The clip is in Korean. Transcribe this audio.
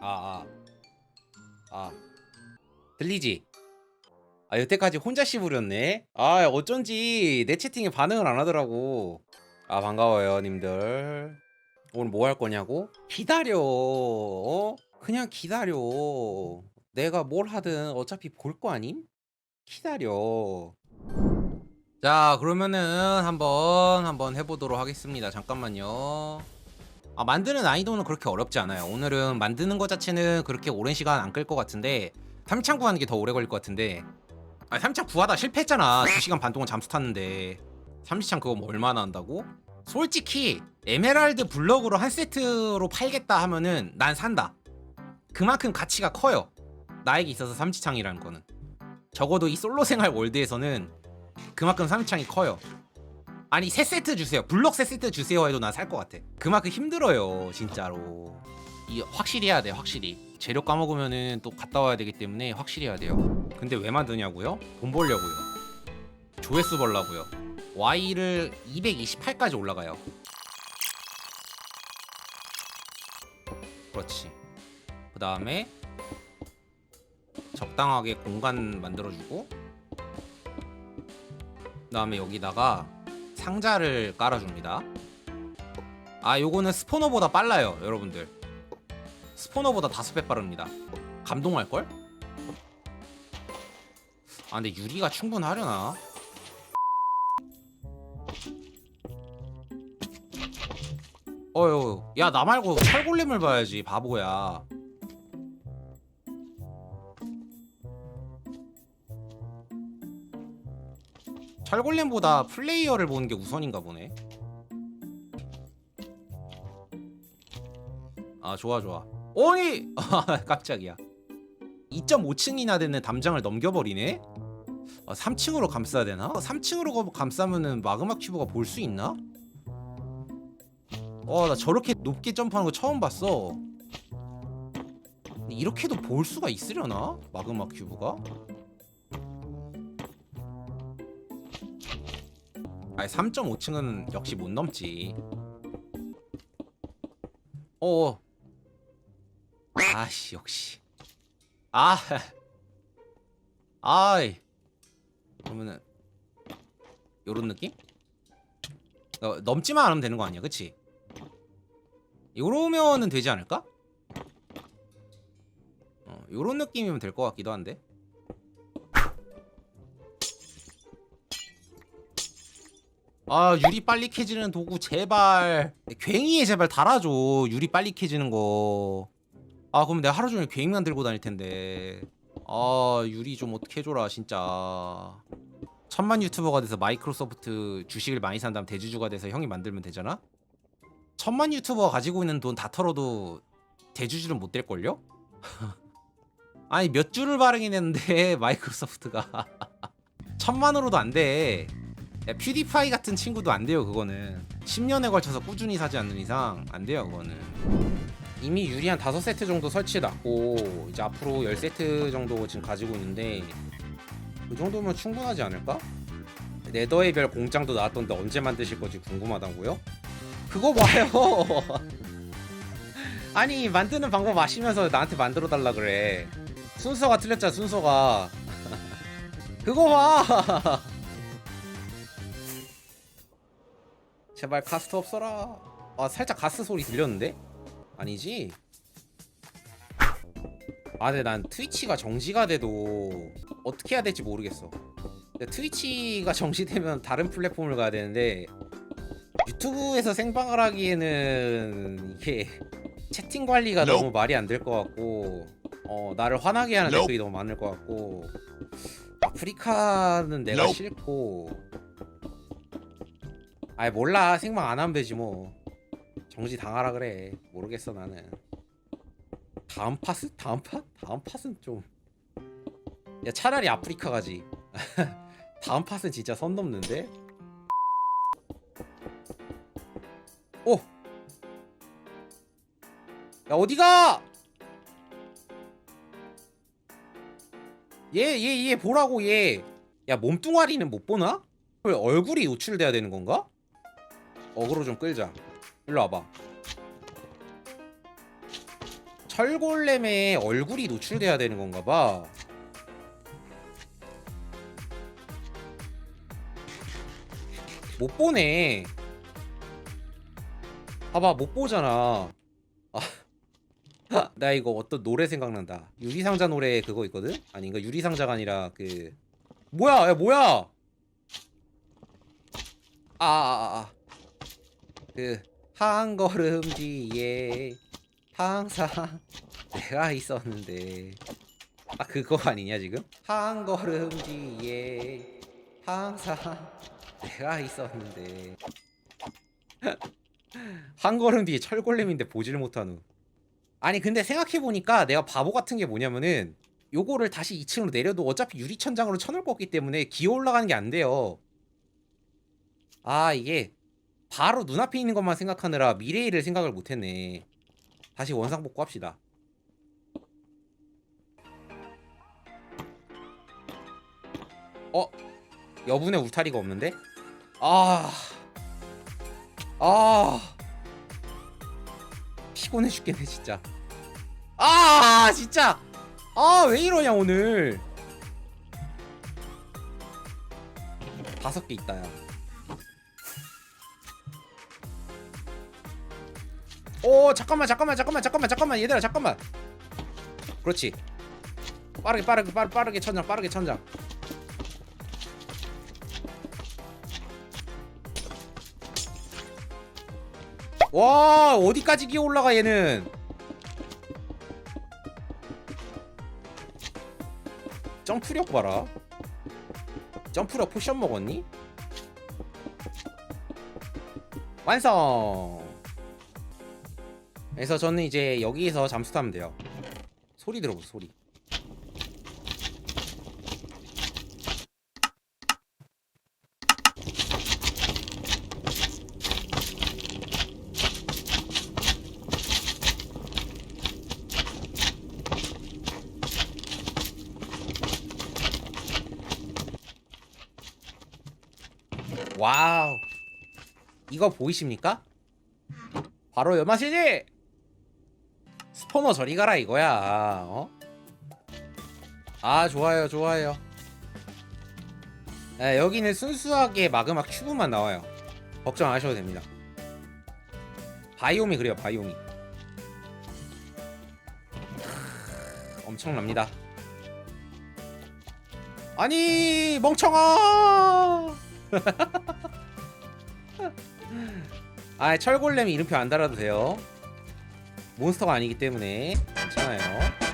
아, 아. 아. 들리지? 아, 여태까지 혼자 씹으렸네? 아, 어쩐지 내 채팅에 반응을 안 하더라고. 아, 반가워요, 님들. 오늘 뭐 할 거냐고? 기다려. 어? 그냥 기다려. 내가 뭘 하든 어차피 볼 거 아님? 기다려. 자, 그러면은 한번 한번 해 보도록 하겠습니다. 잠깐만요. 아, 만드는 난이도는 그렇게 어렵지 않아요. 오늘은 만드는 것 자체는 그렇게 오랜 시간 안 끌 것 같은데 3창 구하는 게 더 오래 걸릴 것 같은데. 아 3창 구하다 실패했잖아. 2시간 반 동안 잠수 탔는데. 30창 그거 뭐 얼마나 한다고? 솔직히 에메랄드 블럭으로 한 세트로 팔겠다 하면은 난 산다. 그만큼 가치가 커요. 나에게 있어서 삼지창이라는 거는. 적어도 이 솔로 생활 월드에서는 그만큼 삼지창이 커요 아니 세 세트 주세요. 블럭 세 세트 주세요 해도 난 살 것 같아. 그만큼 힘들어요 진짜로. 이 확실히 해야 돼 확실히. 재료 까먹으면은 또 갔다 와야 되기 때문에 확실히 해야 돼요. 근데 왜 만드냐고요? 돈 벌려고요. 조회수 벌라고요. Y를 228까지 올라가요. 그렇지. 그 다음에 적당하게 공간 만들어주고 그 다음에 여기다가 상자를 깔아줍니다 아 요거는 스포너보다 빨라요 여러분들 스포너보다 다섯 배 빠릅니다 감동할걸? 아 근데 유리가 충분하려나? 어휴 야 나 말고 철골렘을 봐야지 바보야 철골렘보다 플레이어를 보는 게 우선인가 보네 아 좋아 좋아 아니 아, 깜짝이야 2.5층이나 되는 담장을 넘겨버리네 아, 3층으로 감싸야 되나? 3층으로 감싸면은 마그마 큐브가 볼 수 있나? 어나 저렇게 높게 점프하는 거 처음 봤어 이렇게도 볼 수가 있으려나? 마그마 큐브가? 아니 3.5층은 역시 못 넘지 어 아씨 역시 아 아이 그러면은 요런 느낌? 어, 넘지만 않으면 되는 거 아니야 그치? 요러면은 되지 않을까? 어, 요런 느낌이면 될 것 같기도 한데 아 유리 빨리 캐지는 도구 제발. 괭이에 제발 달아줘 유리 빨리 캐지는 거 아 그럼 내가 하루 종일 괭이만 들고 다닐 텐데. 아 유리 좀 어떻게 해줘라 진짜. 천만 유튜버가 돼서 마이크로소프트 주식을 많이 산 다음 대주주가 돼서 형이 만들면 되잖아? 천만 유튜버가 가지고 있는 돈 다 털어도 대주주는 못 될걸요? 아니 몇 주를 발행했는데 마이크로소프트가. 천만으로도 안돼 야, 퓨디파이 같은 친구도 안 돼요 그거는. 10년에 걸쳐서 꾸준히 사지 않는 이상 안 돼요 그거는. 이미 유리 한 5세트 정도 설치해놨고 이제 앞으로 10세트 정도 지금 가지고 있는데 그 정도면 충분하지 않을까? 네더의 별 공장도 나왔던데 언제 만드실 건지 궁금하다고요? 그거 봐요. 아니 만드는 방법 아시면서 나한테 만들어 달라 그래. 순서가 틀렸잖아 순서가. 그거 봐 제발 가스트 없어라. 아 살짝 가스 소리 들렸는데? 아니지? 아 근데 난 트위치가 정지가 돼도 어떻게 해야 될지 모르겠어. 트위치가 정지되면 다른 플랫폼을 가야 되는데 유튜브에서 생방을 하기에는 이게 채팅 관리가 너무 말이 안 될 것 같고 어 나를 화나게 하는 Nope. 댓글이 너무 많을 것 같고 아프리카는 내가 Nope. 싫고 아이 몰라 생방 안 하면 되지 뭐 정지 당하라 그래 모르겠어 나는 다음 파스? 다음 파? 다음 팟은 좀 야 차라리 아프리카 가지 다음 팟은 진짜 선 넘는데 오! 야 어디가! 얘 얘 얘 보라고 얘 야 몸뚱아리는 못 보나? 왜 얼굴이 노출돼야 되는 건가? 어그로 좀 끌자 일로 와봐 철골렘의 얼굴이 노출돼야 되는 건가 봐. 못 보네. 봐봐 못 보잖아. 아, 나 이거 어떤 노래 생각난다. 유리상자 노래 그거 있거든? 아닌가 유리상자가 아니라 그 뭐야? 야 뭐야? 아, 아, 아, 아. 그한 걸음 뒤에 항상 내가 있었는데. 아 그거 아니냐 지금? 한 걸음 뒤에 항상 내가 있었는데. 한 걸음 뒤에 철골렘인데 보지를 못하누 아니 근데 생각해보니까 내가 바보 같은 게 뭐냐면은 요거를 다시 2층으로 내려도 어차피 유리천장으로 쳐놓을 거기 때문에 기어 올라가는 게 안 돼요. 아 이게 바로 눈앞에 있는 것만 생각하느라 미래일을 생각을 못했네. 다시 원상 복구 합시다. 어? 여분의 울타리가 없는데? 아... 아... 피곤해 죽겠네 진짜. 아 진짜! 아 왜 이러냐 오늘. 다섯 개 있다 야 오 잠깐만 잠깐만 잠깐만 잠깐만 잠깐만 얘들아 잠깐만. 그렇지. 빠르게 빠르게 빠르게 빠르게 천장 빠르게 천장. 와 어디까지 기어 올라가 얘는? 점프력 봐라. 점프력 포션 먹었니? 완성 그래서 저는 이제 여기에서 잠수 타면 돼요. 소리 들어보 소리. 와우. 이거 보이십니까? 바로 연마시지 스포너 저리 가라 이거야. 어? 아 좋아요 좋아요. 네, 여기는 순수하게 마그마 큐브만 나와요. 걱정 안 하셔도 됩니다. 바이옴이 그래요 바이옴이. 크, 엄청납니다. 아니 멍청아! 아 철골렘이 이름표 안 달아도 돼요 몬스터가 아니기 때문에 괜찮아요